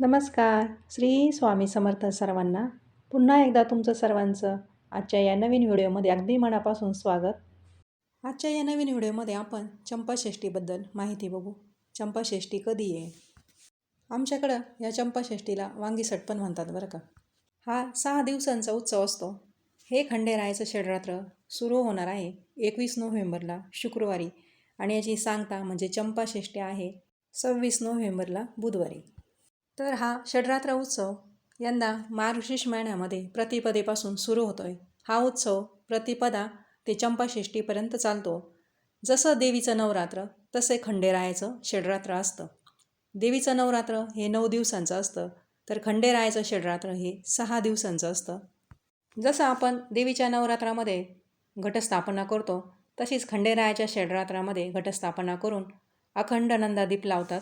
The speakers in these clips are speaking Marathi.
नमस्कार. श्री स्वामी समर्थ सर्वांना पुन्हा एकदा तुमचं सर्वांचं आजच्या या नवीन व्हिडिओमध्ये अगदी मनापासून स्वागत. आजच्या या नवीन व्हिडिओमध्ये आपण चंपाषष्ठीबद्दल माहिती बघू. चंपाषष्टी कधी आहे? आमच्याकडं या चंपाषष्ठीला वांगीसट पण म्हणतात बरं का. हा सहा दिवसांचा उत्सव असतो. हे खंडेरायाचं षडरात्र सुरू होणार आहे एकवीस नोव्हेंबरला शुक्रवारी. आणि याची सांगता म्हणजे चंपाषष्टी आहे सव्वीस नोव्हेंबरला बुधवारी. तर हा षडरात्र उत्सव यंदा मार्गशीर्ष महिन्यामध्ये प्रतिपदेपासून सुरू होतो आहे हा उत्सव प्रतिपदा ते चंपाषष्ठीपर्यंत चालतो. जसं देवीचं नवरात्र तसे खंडेरायाचं षडरात्र असतं. देवीचं नवरात्र हे नऊ दिवसांचं असतं तर खंडेरायाचं षडरात्र हे सहा दिवसांचं असतं. जसं आपण देवीच्या नवरात्रामध्ये घटस्थापना करतो तशीच खंडेरायाच्या षडरात्रामध्ये घटस्थापना करून अखंड नंदादीप लावतात.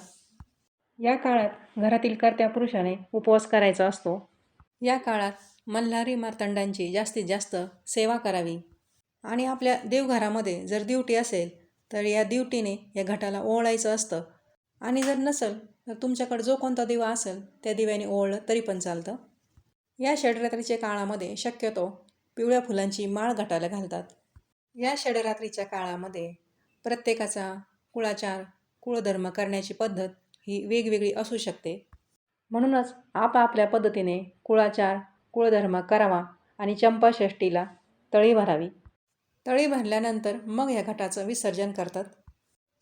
या काळात घरातील कर्त्या पुरुषाने उपवास करायचा असतो. या काळात मल्हारी मार्तंडांची जास्तीत जास्त सेवा करावी. आणि आपल्या देवघरामध्ये जर दिवटी असेल तर या दिवटीने या घटाला ओवाळायचं असतं. आणि जर नसेल तर तुमच्याकडे जो कोणता दिवा असेल त्या दिव्याने ओवळलं तरी पण चालतं. या षडरात्रीच्या काळामध्ये शक्यतो पिवळ्या फुलांची माळ घटाला घालतात. या षडरात्रीच्या काळामध्ये प्रत्येकाचा कुळाचार कुळधर्म करण्याची पद्धत ही वेगवेगळी असू शकते. म्हणूनच आपापल्या पद्धतीने कुळाचार कुळधर्म करावा आणि चंपाषष्टीला तळी भरावी. तळी भरल्यानंतर मग या घटाचं विसर्जन करतात.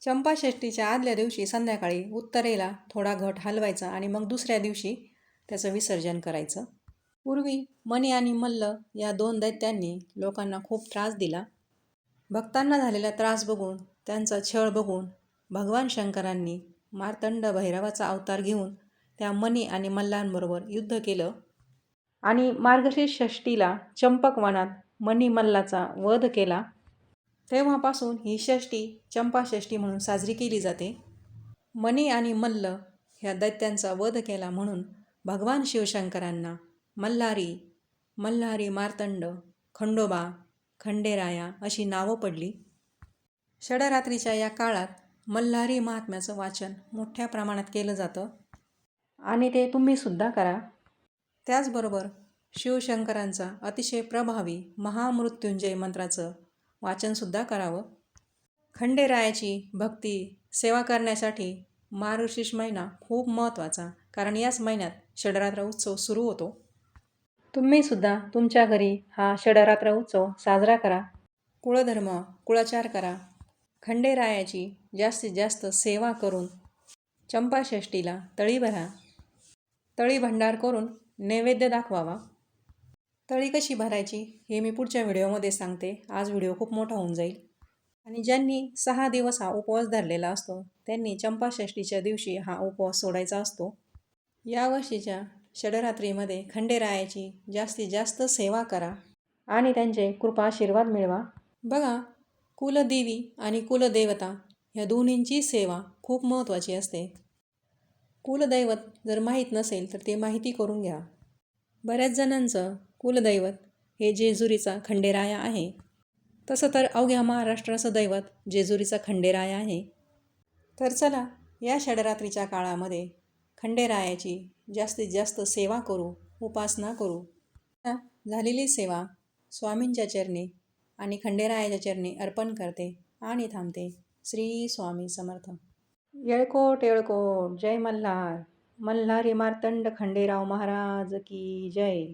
चंपाषष्टीच्या आदल्या दिवशी संध्याकाळी उत्तरेला थोडा घट हलवायचा आणि मग दुसऱ्या दिवशी त्याचं विसर्जन करायचं. पूर्वी मणी आणि मल्ल या दोन दैत्यांनी लोकांना खूप त्रास दिला. भक्तांना झालेला त्रास बघून त्यांचा छळ बघून भगवान शंकरांनी मार्तंड भैरवाचा अवतार घेऊन त्या मणी आणि मल्लांबरोबर युद्ध केलं. आणि मार्गशीर्ष षष्टीला चंपक वनात मणी मल्लाचा वध केला. तेव्हापासून ही षष्टी चंपाषष्ठी म्हणून साजरी केली जाते. मनी आणि मल्ल ह्या दैत्यांचा वध केला म्हणून भगवान शिवशंकरांना मल्हारी मल्हारी मार्तंड खंडोबा खंडेराया अशी नावं पडली. षडरात्रीच्या या काळात मल्हारी महात्म्याचं वाचन मोठ्या प्रमाणात केलं जातं. आणि ते तुम्हीसुद्धा करा. त्याचबरोबर शिवशंकरांचा अतिशय प्रभावी महामृत्युंजय मंत्राचं वाचनसुद्धा करावं. खंडेरायाची भक्ती सेवा करण्यासाठी मार्गशीर्ष महिना खूप महत्त्वाचा कारण याच महिन्यात षडरात्र उत्सव सुरू होतो. तुम्हीसुद्धा तुमच्या घरी हा षडरात्र उत्सव साजरा करा. कुळधर्म कुळाचार करा. खंडेरायाची जास्तीत जास्त सेवा करून चंपाषष्टीला तळी भरा. तळी भंडार करून नैवेद्य दाखवावा. तळी कशी भरायची हे मी पुढच्या व्हिडिओमध्ये सांगते. आज व्हिडिओ खूप मोठा होऊन जाईल. आणि ज्यांनी सहा दिवस हा उपवास धरलेला असतो त्यांनी चंपाषष्टीच्या दिवशी हा उपवास सोडायचा असतो. यावर्षीच्या षडरात्रीमध्ये खंडेरायाची जास्तीत जास्त सेवा करा आणि त्यांचे कृपा आशीर्वाद मिळवा. बघा कुलदेवी आणि कुलदेवता ह्या दोन्हींची सेवा खूप महत्त्वाची असते. कुलदैवत जर माहीत नसेल तर ते माहिती करून घ्या. बऱ्याच जणांचं कुलदैवत हे जेजुरीचा खंडेराया आहे. तसं तर अवघ्या महाराष्ट्राचं दैवत जेजुरीचा खंडेराया आहे. तर चला या षडरात्रीच्या काळामध्ये खंडेरायाची जास्तीत जास्त सेवा करू उपासना करू. झालेली सेवा स्वामींच्या चरणी आणि खंडेरायाच्या चरणी अर्पण करते आणि थांबते. श्री स्वामी समर्थ. येळकोट येळकोट जय मल्हार. मल्हारी मार्तंड खंडेराव महाराज की जय.